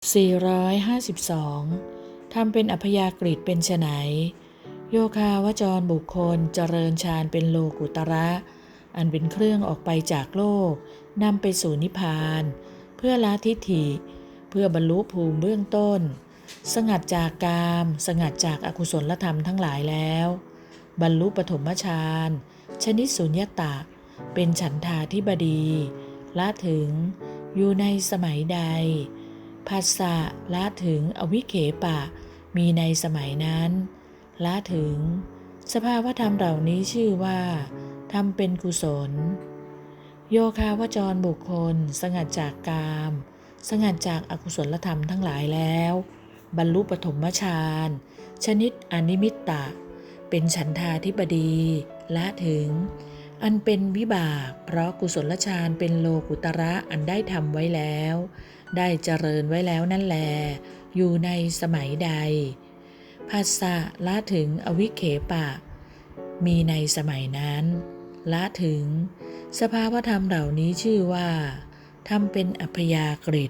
452 ทำเป็นอัพยากฤิตเป็นไฉนโยคาวจรบุคคลเจริญฌานเป็นโลกุตระ อันเป็นเครื่องออกไปจากโลกนำไปสู่นิพพาน เพื่อละทิฏฐิ เพื่อบรรลุภูมิเบื้องต้น สงัดจากกาม สงัดจากอากุศลธรรมทั้งหลายแล้ว บรรลุปฐมฌานชนิดสุญญตะ เป็นฉันทาธิบดี ละถึงอยู่ในสมัยใด ภาษะละถึงอวิเคปะ มีในสมัยนั้นละถึง สภาวธรรมเหล่านี้ชื่อว่าทำเป็นกุศล โยคาวจรบุคคล สงัดจากกาม สงัดจากอากุศลธรรมทั้งหลายแล้ว บรรลุปฐมฌานชนิดอนิมิตตะ เป็นฉันทาธิบดีละถึง อันเป็นวิบาก เพราะกุศลฌานเป็นโลกุตระอันได้ทำไว้แล้ว ได้เจริญไว้แล้วนั่นแล อยู่ในสมัยใด ภาษะละถึงอวิเคปะ มีในสมัยนั้น ละถึง สภาวธรรมเหล่านี้ชื่อว่าทำเป็นอัพยากฤิ